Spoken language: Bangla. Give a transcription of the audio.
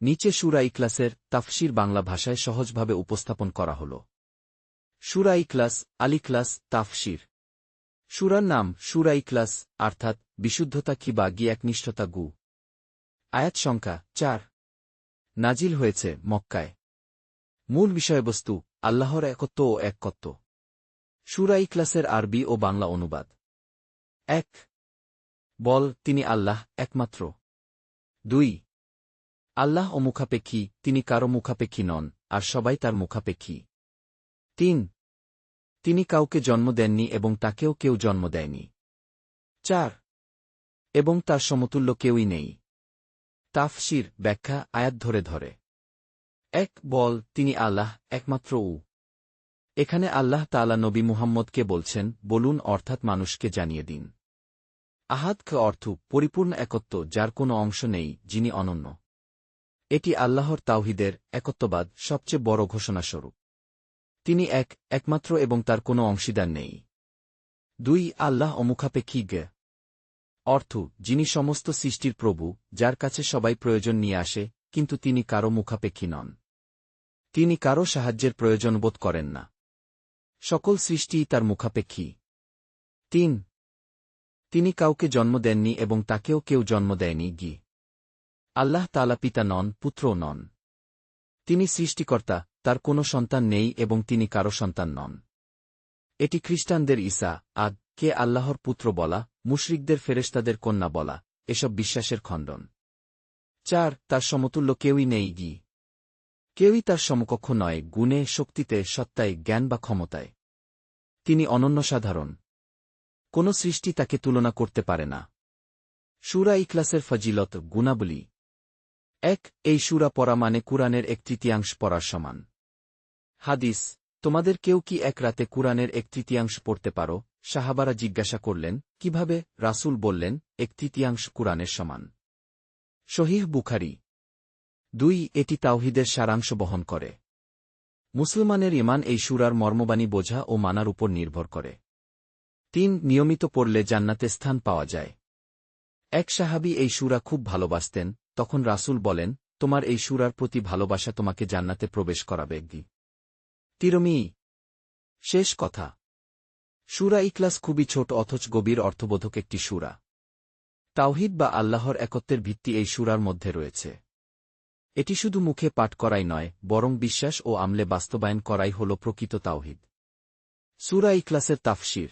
নিচে সুরা ইকলাসের তাফসির বাংলা ভাষায় সহজভাবে উপস্থাপন করা হল। সুরা ইকলাস আলিক্লাস তাফসির। সুরার নাম সুরা ইকলাস অর্থাৎ বিশুদ্ধতা কি বা একনিষ্ঠতা গু। আয়াত সংখ্যা চার। নাজিল হয়েছে মক্কায়। মূল বিষয়বস্তু, আল্লাহর একত্ব ও একত্ব। সুরা ইকলাসের আরবি ও বাংলা অনুবাদ। এক। বল, তিনি আল্লাহ একমাত্র। দুই। আল্লাহ ও মুখাপেক্ষী, তিনি কারও মুখাপেক্ষী নন, আর সবাই তার মুখাপেক্ষী। তিন, তিনি কাউকে জন্ম দেননি এবং তাকেও কেউ জন্ম দেয়নি। চার, এবং তার সমতুল্য কেউই নেই। তাফসির, ব্যাখ্যা, আয়াত ধরে ধরে। এক, বল, তিনি আল্লাহ, একমাত্র উ। এখানে আল্লাহ তালা নবী মুহাম্মদকে বলছেন, বলুন অর্থাৎ মানুষকে জানিয়ে দিন। আহাদকে অর্থ, পরিপূর্ণ একত্ব, যার কোনো অংশ নেই, যিনি অনন্য। এটি আল্লাহর তাওহিদের একত্ববাদ সবচেয়ে বড় ঘোষণাস্বরূপ। তিনি এক, একমাত্র এবং তার কোনো অংশীদার নেই। দুই, আল্লাহ অমুখাপেক্ষী গে। অর্থ, যিনি সমস্ত সৃষ্টির প্রভু, যার কাছে সবাই প্রয়োজন নিয়ে আসে, কিন্তু তিনি কারও মুখাপেক্ষী নন। তিনি কারও সাহায্যের প্রয়োজন বোধ করেন না। সকল সৃষ্টিই তার মুখাপেক্ষী। তিন, তিনি কাউকে জন্ম দেননি এবং তাকেও কেউ জন্ম দেয়নি, গি। আল্লাহ তালা পিতা নন, পুত্রও নন। তিনি সৃষ্টিকর্তা, তার কোনো সন্তান নেই এবং তিনি কারও সন্তান নন। এটি খ্রিস্টানদের ঈসা, আদ, কে আল্লাহর পুত্র বলা, মুশরিকদের ফেরেস্তাদের কন্যা বলা, এসব বিশ্বাসের খণ্ডন। চার, তার সমতুল্য কেউই নেই গি কেউই তার সমকক্ষ নয়, গুণে, শক্তিতে, সত্তায়, জ্ঞান বা ক্ষমতায়। তিনি অনন্য সাধারণ। কোন সৃষ্টি তাকে তুলনা করতে পারে না। সুরা ইকলাসের ফজিলত, গুণাবলী। এক, এই সুরা পড়া মানে কুরআনের এক তৃতীয়াংশ পড়ার সমান। হাদিস, তোমাদের কেউ কি এক রাতে কুরআনের এক তৃতীয়াংশ পড়তে পারো? সাহাবারা জিজ্ঞাসা করলেন, কীভাবে? রাসূল বললেন, এক তৃতীয়াংশ কুরআনের সমান। শহীহ বুখারি। দুই, এটি তাওহিদের সারাংশ বহন করে। মুসলমানের ইমান এই সুরার মর্মবাণী বোঝা ও মানার উপর নির্ভর করে। তিন, নিয়মিত পড়লে জান্নাতে স্থান পাওয়া যায়। এক সাহাবি এই সুরা খুব ভালোবাসতেন তখন রাসূল বলেন, তোমার এই সুরার প্রতি ভালোবাসা তোমাকে জান্নাতে প্রবেশ করাবে গি তিরমি, শেষ কথা। সুরা ইকলাস খুবই ছোট অথচ গভীর অর্থবোধক একটি সুরা। তাওহিদ বা আল্লাহর একত্বের ভিত্তি এই সুরার মধ্যে রয়েছে। এটি শুধু মুখে পাঠ করাই নয়, বরং বিশ্বাস ও আমলে বাস্তবায়ন করাই হল প্রকৃত তাওহিদ। সুরা ইকলাসের তাফসির।